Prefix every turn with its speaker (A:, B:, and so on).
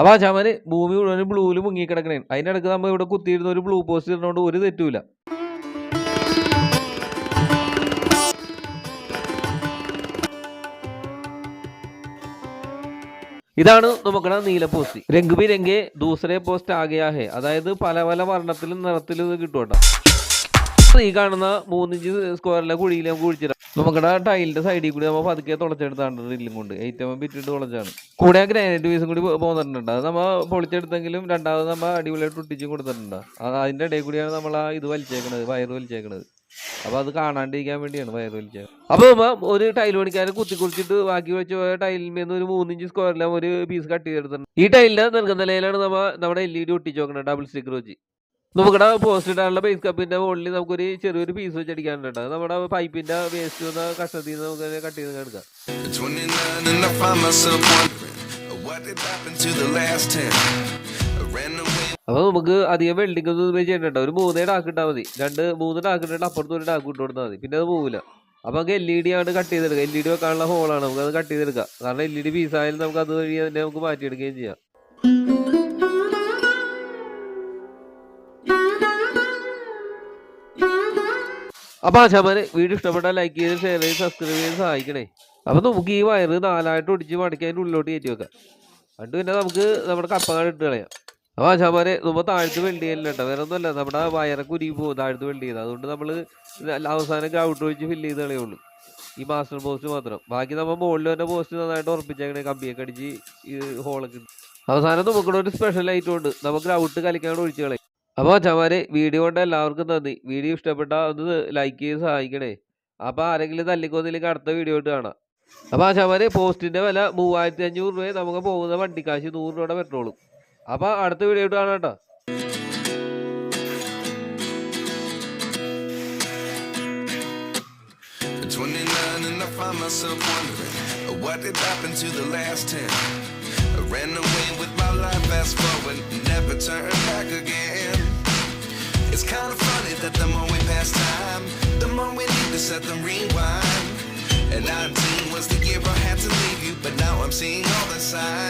A: അപ്പോൾ ആ ചാമന് ഭൂമി മുഴുവൻ ബ്ലൂവിൽ മുങ്ങിക്കിടക്കണേ അതിന്റെ ഇടയ്ക്ക് നമ്മൾ ഇവിടെ കുത്തിയിരുന്ന ഒരു ബ്ലൂ പോസ്റ്റ് ഇടുന്നതുകൊണ്ട് ഒരു തെറ്റുമില്ല ഇതാണ് നമുക്കടെ നീല പോസ്റ്റ് രംഗ് ബി രംഗെ ദൂസരെ പോസ്റ്റ് ആകെയാഹേ. അതായത് പല പല വർണത്തിലും നിറത്തിലും ഇത് കേട്ടോ ഈ കാണുന്ന മൂന്നിഞ്ച് സ്ക്വയറിലെ കുഴിയിൽ നമുക്ക് കുഴിച്ചിടാം. നമുക്കടെ ടൈലിന്റെ സൈഡിൽ കൂടി നമ്മൾ പതുക്കെ തുളച്ചെടുത്താണ് ഡ്രില്ലും കൊണ്ട്. ഏറ്റവും ബിറ്റിട്ട് തുളച്ചാണ്. കൂടെ ഗ്രാനൈറ്റ് പീസും കൂടി പോന്നിട്ടുണ്ട്. അത് നമ്മൾ പൊളിച്ചെടുത്തെങ്കിലും രണ്ടാമത് നമ്മൾ അടിപൊളിയായിട്ട് ഒട്ടിച്ചും കൊടുത്തിട്ടുണ്ട്. അത് അതിന്റെ ഇടയിൽ കൂടിയാണ് നമ്മൾ ആ ഇത് വലിച്ചേക്കണത് വയറ് വലിച്ചേക്കണത്. അപ്പൊ അത് കാണാണ്ടിരിക്കാൻ വേണ്ടിയാണ് വയറ് വലിച്ചത് അപ്പൊ ഒരു ടൈൽ പണിക്കാരൻ കുത്തി കുറിച്ചിട്ട് ബാക്കി വെച്ച് പോയ ടൈലിൽ ഒരു മൂന്നിഞ്ച് സ്ക്വയറിലും ഒരു പീസ് കട്ട് ചെയ്തെടുത്തിട്ടുണ്ട്. ഈ ടൈലിന്റെ നിർഗന്ധലയിലാണ് നമ്മ നമ്മുടെ എൽ ഇ ഡി ഒട്ടിച്ച് നോക്കുന്നത് ഡബിൾ സ്റ്റിക്കർ വെച്ച്. നമുക്കിടെ പോസ്റ്റ് ഇടാനുള്ള ബേസ് കപ്പിന്റെ മുകളിൽ നമുക്കൊരു ചെറിയൊരു പീസ് വെച്ച് അടിക്കാനുണ്ട് നമ്മുടെ പൈപ്പിന്റെ വേസ്റ്റ് വന്ന കഷ്ണത്തിൽ നിന്ന് നമുക്ക് കട്ട് ചെയ്ത് എടുക്കാം.
B: At 29 and I find myself wondering what did happen to the last 10. I ran away.
A: അപ്പൊ നമുക്ക് അധികം വെൽഡിംഗ് ഒന്നും ചെയ്യണ്ട ഒരു മൂന്നേ ടാക്ക് ഇട്ടാൽ മതി. രണ്ട് മൂന്ന് ടാക്ക് ഇട്ടിട്ട് അപ്പുറത്ത് ഒരു ടാക്ക് ഇട്ട് കൊടുത്താൽ മതി. പിന്നെ അത് പോവില്ല. അപ്പൊ നമുക്ക് എൽ ഇ ഡി ആണ് കട്ട് ചെയ്തെടുക്കുക എൽ ഇ ഡി വെക്കാനുള്ള ഹോളാണ് നമുക്ക് അത് കട്ട് ചെയ്തെടുക്കാം കാരണം എൽ ഇ ഡി പീസ് ആയാലും നമുക്ക് അത് വഴി തന്നെ നമുക്ക് മാറ്റിയെടുക്കുകയും ചെയ്യാം. അപ്പൊ ആശാമാര് വീഡിയോ ഇഷ്ടപ്പെട്ടാൽ ലൈക്ക് ചെയ്ത് ഷെയർ ചെയ്ത് സബ്സ്ക്രൈബ് ചെയ്ത് സഹായിക്കണേ. അപ്പൊ നമുക്ക് ഈ വയറ് നാലായിട്ട് ഒടിച്ച് മടക്കി അതിന്റെ ഉള്ളിലോട്ട് കയറ്റി വെക്കാം. എന്നിട്ട് പിന്നെ നമുക്ക് നമ്മുടെ കപ്പങ്ങാട് ഇട്ട് കളയാം. അപ്പൊ ആശാമാരെ നമ്മൾ താഴ്ത്ത് വെൽഡ് ചെയ്യലില്ല കേട്ടോ. വേറെ ഒന്നുമല്ല നമ്മുടെ വയറൊക്കെ ഉരുകി പോകും താഴ്ത്ത് വെൽഡ് ചെയ്ത് അതുകൊണ്ട് നമ്മൾ അവസാനം ഗ്രൗട്ട് ഒഴിച്ച് ഫില്ല് ചെയ്ത് കളയുള്ളൂ. ഈ മാസ്റ്റർ പോസ്റ്റ് മാത്രം. ബാക്കി നമ്മൾ മുകളിൽ തന്നെ പോസ്റ്റ് നന്നായിട്ട് ഉറപ്പിച്ചേക്കണേ കമ്പിയൊക്കെ അടിച്ച് ഈ ഹോളൊക്കെ അവസാനം നമുക്കിവിടെ ഒരു സ്പെഷ്യൽ ഐറ്റം ഉണ്ട്. നമുക്ക് ഗ്രൗട്ട് കളിക്കാൻ ഒഴിച്ച് കളയും. അപ്പോൾ ചവാന് വീഡിയോ കൊണ്ട് എല്ലാവർക്കും നന്ദി. വീഡിയോ ഇഷ്ടപ്പെട്ട ഒന്ന് ലൈക്ക് ചെയ്ത് സഹായിക്കണേ. അപ്പോൾ ആരെങ്കിലും തല്ലിക്കൊന്നില്ലെങ്കിൽ അടുത്ത വീഡിയോ ഇട്ട് കാണാം. അപ്പോൾ ചവാന് പോസ്റ്റിന്റെ വില മൂവായിരത്തി അഞ്ഞൂറ് രൂപയെ നമുക്ക് പോകുന്ന വണ്ടിക്കാശ് നൂറ് രൂപയുടെ പെട്രോളും. അപ്പോൾ അടുത്ത വീഡിയോ ഇട്ട് കാണാം കേട്ടോ.
B: Myself wondering what did happen to the last 10. I ran away with my life, kind that the more we pass time, the more we need to set them rewind. And 19 was the year I had to leave you, but now I'm seeing all the signs.